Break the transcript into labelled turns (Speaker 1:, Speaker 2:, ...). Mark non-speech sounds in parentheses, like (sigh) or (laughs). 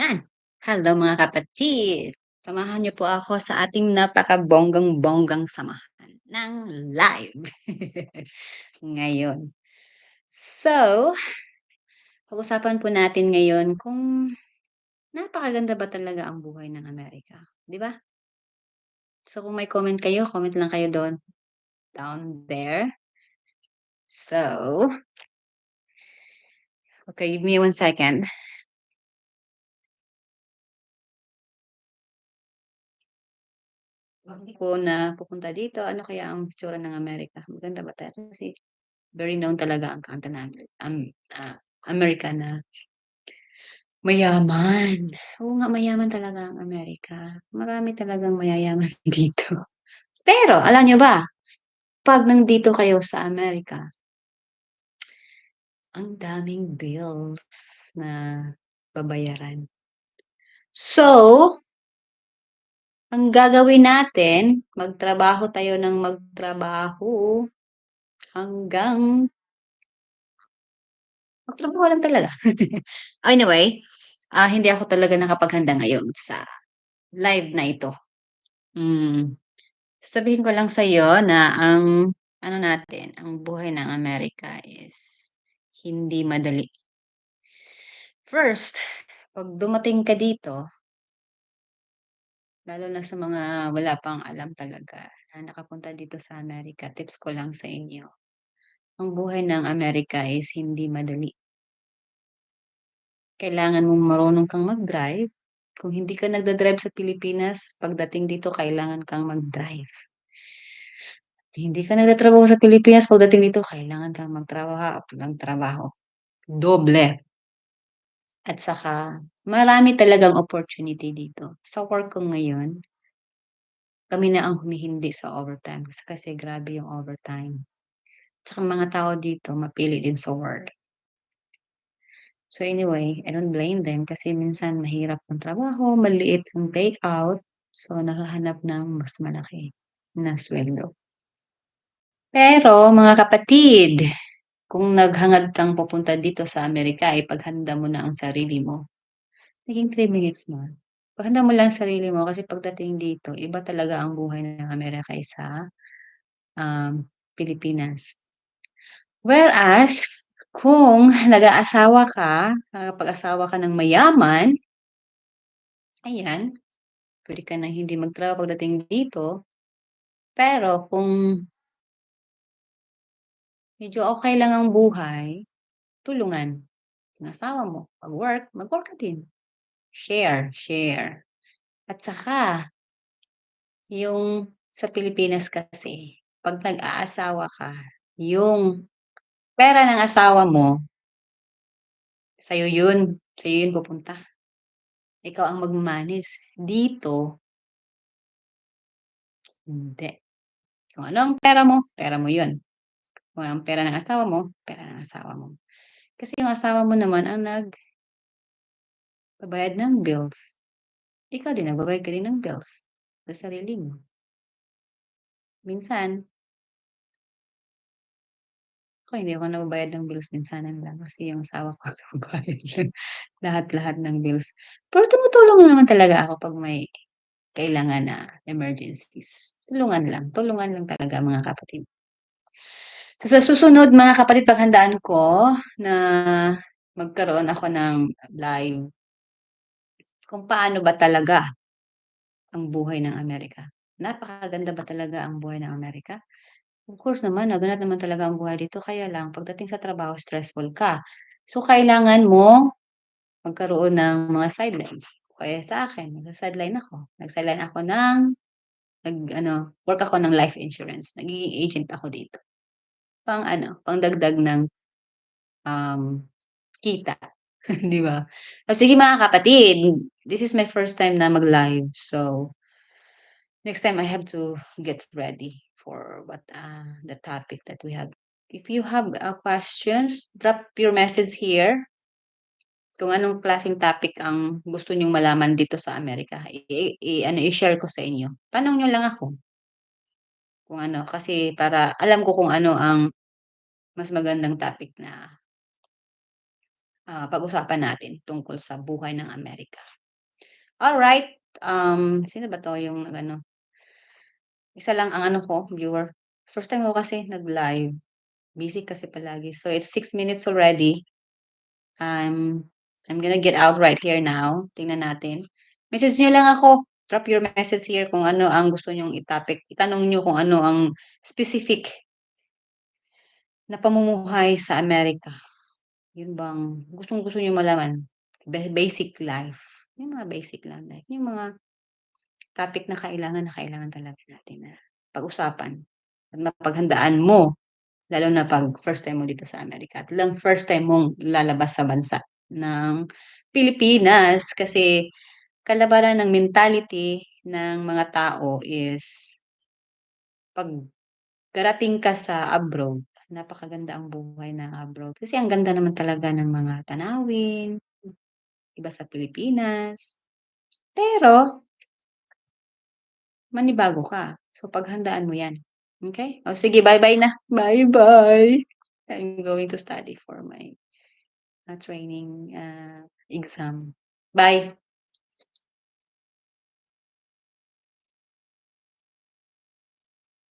Speaker 1: Yan. Hello mga kapatid. Samahan niyo po ako sa ating napakabonggang-bonggang samahan ng live (laughs) ngayon. So, pag-usapan po natin ngayon kung napakaganda ba talaga ang buhay ng Amerika, 'di ba? So, kung may comment kayo, comment lang kayo do'n, down there. So okay, give me one second. Ko napupunta dito, ano kaya ang itsura ng Amerika? Maganda ba talaga kasi very known talaga ang country namin, um, ah, Amerika na mayaman. Oo nga, mayaman talaga ang Amerika. Marami talagang mayayaman (laughs) dito. Pero alam niyo ba, 'pag nandito kayo sa Amerika ang daming bills na babayaran. So ang gagawin natin, magtrabaho tayo ng magtrabaho hanggang magtrabaho lang talaga. (laughs) Anyway, ah, hindi ako talaga nakapaghanda ngayon sa live na ito. Hmm, sasabihin ko lang sa'yo na ang ano natin, ang buhay ng Amerika is hindi madali. First, 'pag dumating ka dito lalo na sa mga wala pang alam talaga na nakapunta dito sa Amerika, tips ko lang sa inyo, ang buhay ng Amerika is hindi madali. Kailangan mong marunong kang mag-drive. Kung hindi ka nagda-drive sa Pilipinas, pagdating dito kailangan kang mag-drive. Hindi ka nagtatrabaho sa Pilipinas, pagdating dito kailangan kang magtrabaha ng trabaho, doble. At saka marami talagang opportunity dito. Sa work ko ngayon kami na ang humihindi sa overtime kasi grabe yung overtime. Tsaka mga tao dito mapili din sa work. So anyway, I don't blame them kasi minsan mahirap ang trabaho, maliit ang payout, so naghahanap ng mas malaki na sweldo. Pero mga kapatid, kung naghangad kang pupunta dito sa Amerika, ipaghanda mo na ang sarili mo. Naging 3 minutes na. Ipaghanda mo lang sarili mo kasi pagdating dito iba talaga ang buhay ng Amerika kaysa, um, Pilipinas. Whereas, kung nag-aasawa ka, nakakapag-asawa ka ng mayaman ayan, puwede ka ng hindi magtrabaho pagdating dito. Pero kung medyo okey lang ang buhay, tulungan ng asawa mo. 'Pag work, mag-work ka din. Share, share. At saka yung sa Pilipinas kasi 'pag nag-aasawa ka, yung pera ng asawa mo sa'yo yun, sa'yo yun pupunta. Ikaw ang magma-manage. Dito hindi. Kung ano ang pera mo, pera mo yun. Kung pera ng asawa mo, pera ng asawa mo. Kasi yung asawa mo naman ang nag babayad ng bills. Ikaw din nagbabayad ka din ng bills sa sarili mo. Minsan Ako hindi ako nagbabayad ng bills, minsanan lang kasi yung asawa ko (laughs) nagbabayad yan lahat-lahat ng bills. Pero tumutulong naman talaga ako 'pag may kailangan na emergencies. Tulungan lang, tulungan lang talaga mga kapatid. So sa susunod mga kapatid paghandaan ko na magkaroon ako ng live kung paano ba talaga ang buhay ng Amerika. Napakaganda ba talaga ang buhay ng Amerika? Of course naman naganap naman talaga ang buhay dito kaya lang pagdating sa trabaho stressful ka. So kailangan mo magkaroon ng mga sidelines. Kaya sa akin nagsa-sideline ako, nag-sideline ako ng nag-ano, work ako ng life insurance, nagiging agent ako dito. Pang-ano, pangdagdag ng, um, kita, (laughs) 'di ba? O sige mga kapatid, this is my first time na mag-live so next time I have to get ready for what, ah, the topic that we have. If you have, ah, questions, drop your message here. Kung anong klaseng topic ang gusto niyong malaman dito sa Amerika, i i-ano, i-share ko sa inyo. Tanong niyo lang ako. Kung ano, kasi para alam ko kung ano ang mas magandang topic na Ah, pag-usapan natin tungkol sa buhay ng Amerika. Alright, um, sino ba 'to yung nag-ano? Isa lang ang ano ko, viewer. First time ko kasi nag-live. Busy kasi palagi. So, it's 6 minutes already. I'm I'm gonna get out right here now. Tingnan natin. Message niyo lang ako. Drop your message here kung ano ang gusto niyong i-topic. Itanong niyo kung ano ang specific na pamumuhay sa Amerika. Yun bang gustong-gusto niyong malaman. Ba basic life, yung mga basic lang life, yung mga topic na kailangan na kailangan talaga natin na pag-usapan at mapaghandaan mo. Lalo na 'pag first time mo dito sa Amerika at lang first time mong lalabas sa bansa ng Pilipinas. Kasi kalabaran ng mentality ng mga tao is 'pag darating ka sa abroad, napakaganda ang buhay ng abroad. Kasi ang ganda naman talaga ng mga tanawin, iba sa Pilipinas. Pero manibago ka. So, paghandaan mo 'yan, okey? Oh, sige bye-bye na. Bye-bye. I'm going to study for my, ah, training, ah, exam. Bye.